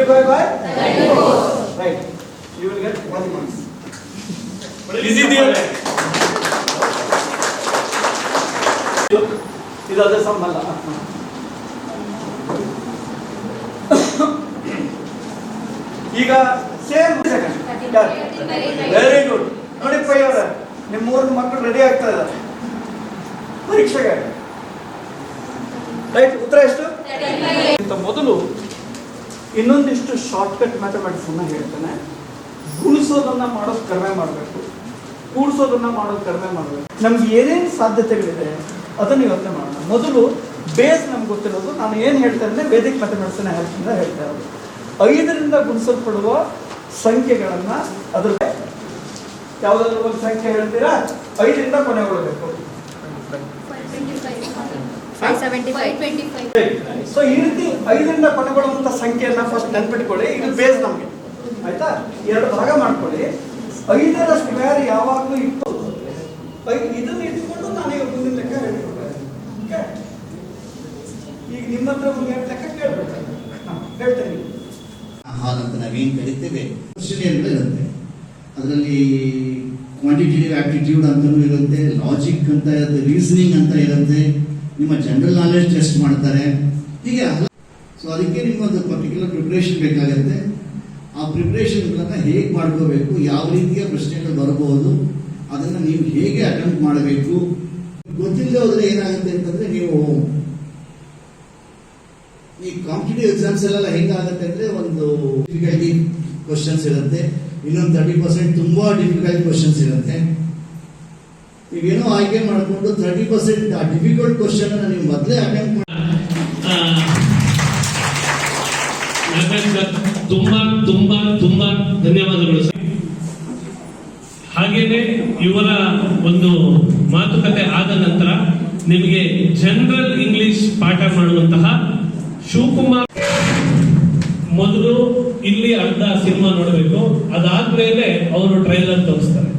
Hi hi 34 ಈಗ same very good ನೋಡಿ ಫಾಯರ್ ನಿಮ್ಮ ಮೂರು ಮಕ್ಕಳು ರೆಡಿ ಆಗ್ತಿದ್ದಾರೆ ಪರೀಕ್ಷೆಗೆ. ರೈಟ್ ಉತ್ತರ ಎಷ್ಟು? ಮೊದಲು ಇನ್ನೊಂದಿಷ್ಟು ಶಾರ್ಟ್ಕಟ್ ಮ್ಯಾಥಮೆಟಿಕ್ಸ್ ಅನ್ನ ಹೇಳ್ತೇನೆ. ಗುಣಿಸೋದನ್ನ ಮಾಡೋದು ಕಡಿಮೆ ಮಾಡಬೇಕು. ಕೂಡಿಸೋದನ್ನ ಮಾಡೋದು ಕಡಿಮೆ ಮಾಡಬೇಕು. ನಮ್ಗೆ ಏನೇನು ಸಾಧ್ಯತೆಗಳಿದೆ, ಅದನ್ನು ಯೋಚನೆ ಮಾಡೋಣ. ಮೊದಲು ಬೇಸ್ ನಮ್ಗೆ ಗೊತ್ತಿರೋದು. ನಾನು ಏನು ಹೇಳ್ತಾ ಇದ್ದೆ ವೇದಿಕ್ ಮ್ಯಾಥಮೆಟಿಕ್ಸ್ನ ಹೆಲ್ಪಿಂದ ಹೇಳ್ತಾ ಇರೋದು. ಐದರಿಂದ ಗುಣಿಸಲ್ಪಡುವ ಸಂಖ್ಯೆಗಳನ್ನು ಅದ್ರ ಯಾವುದಾದ್ರೂ ಒಂದು ಸಂಖ್ಯೆ ಹೇಳ್ತೀರಾ? ಐದರಿಂದ ಸೊ ಈ ರೀತಿ ಐದರಿಂದ ಕೊನೆಗೊಳ್ಳುವಂತ ಸಂಖ್ಯೆಯನ್ನ ಫಸ್ಟ್ ನೆನ್ಪಿಟ್ಕೊಳ್ಳಿ. ಇದು ಬೇಸ್ ನಮಗೆ. ಆಯ್ತಾ? ಎರಡು ಭಾಗ ಮಾಡ್ಕೊಳ್ಳಿ. ಐದರ ಸ್ಕ್ವೇರ್ ಯಾವಾಗಲೂ ಇತ್ತು? ಐದು ಇದನ್ನ ಇಟ್ಕೊಂಡು ನಾನು ಈಗ ಮುಂದಿನ ಲೆಕ್ಕ ಹೇಳ್ಕೊಡ್ತೇನೆ? ಈಗ ನಿಮ್ಮ ಹತ್ರ ಒಂದು ಎರಡು ಲೆಕ್ಕ ಕೇಳ್ಬೇಕು. ಹೇಳ್ತೇನೆ ಹಾಲ್ ಅಂತ ನಾವೇನು ಕರಿತೇವೆ? ಇರುತ್ತೆ. ಅದರಲ್ಲಿ ಕ್ವಾಂಟಿಟೇಟಿವ್ ಆಪ್ಟಿಟ್ಯೂಡ್ ಅಂತಲೂ ಇರುತ್ತೆ ಲಾಜಿಕ್ ಅಂತ ಇರುತ್ತೆ ರೀಸನಿಂಗ್ ಅಂತ ಇರುತ್ತೆ. ನಿಮ್ಮ ಜನರಲ್ ನಾಲೆಡ್ಜ್ ಟೆಸ್ಟ್ ಮಾಡ್ತಾರೆ. ಹೀಗೆ ಸೊ ಅದಕ್ಕೆ ನಿಮ್ಮೊಂದು ಪರ್ಟಿಕ್ಯುಲರ್ ಪ್ರಿಪ್ರೇಷನ್ ಬೇಕಾಗುತ್ತೆ. ಆ ಪ್ರಿಪ್ರೇಷನ್ಗಳನ್ನ ಹೇಗೆ ಮಾಡ್ಕೋಬೇಕು, ಯಾವ ರೀತಿಯ ಪ್ರಶ್ನೆಗಳು ಬರಬಹುದು, ಅದನ್ನು ನೀವು ಹೇಗೆ ಅಟೆಂಪ್ಟ್ ಮಾಡಬೇಕು, ಗೊತ್ತಿಲ್ಲದೆ ಹೋದ್ರೆ ಏನಾಗುತ್ತೆ ಅಂತಂದ್ರೆ ನೀವು ಈ ಕಾಂಪಿಟೇಟಿವ್ ಎಕ್ಸಾಮ್ಸ್ ಎಲ್ಲ ಹೆಂಗಾಗುತ್ತೆ ಅಂದ್ರೆ ಒಂದು ಡಿಫಿಕಲ್ಟಿ ಕ್ವಶನ್ಸ್ ಇರುತ್ತೆ. ಇನ್ನೊಂದು ತರ್ಟಿ ಪರ್ಸೆಂಟ್ ತುಂಬಾ ಡಿಫಿಕಲ್ಟಿ ಕ್ವಶನ್ಸ್ ಇರುತ್ತೆ. ನೀವೇನೋ ಆಯ್ಕೆ ಮಾಡಿಕೊಂಡು ತರ್ಟಿ ಪರ್ಸೆಂಟ್ ಡಿಫಿಕಲ್ಟ್ ಕ್ವಶನ್ ನೀವು ಮೊದಲೇ ಅಟೆಂಪ್ಟ್ ಮಾಡಿ ಆ, ತುಂಬಾ ತುಂಬಾ ತುಂಬಾ ಧನ್ಯವಾದಗಳು ಹಾಗೇನೆ ಇವರ ಒಂದು ಮಾತುಕತೆ ಆದ ನಂತರ ನಿಮಗೆ ಜನರಲ್ ಇಂಗ್ಲಿಷ್ ಪಾಠ ಮಾಡುವಂತಹ ಶಿವಕುಮಾರ್ ಮೊದಲು ಇಲ್ಲಿ ಅರ್ಧ ಸಿನಿಮಾ ನೋಡಬೇಕು. ಅದಾದ್ಮೇಲೆ ಅವರು ಟ್ರೈಲರ್ ತೋರಿಸ್ತಾರೆ.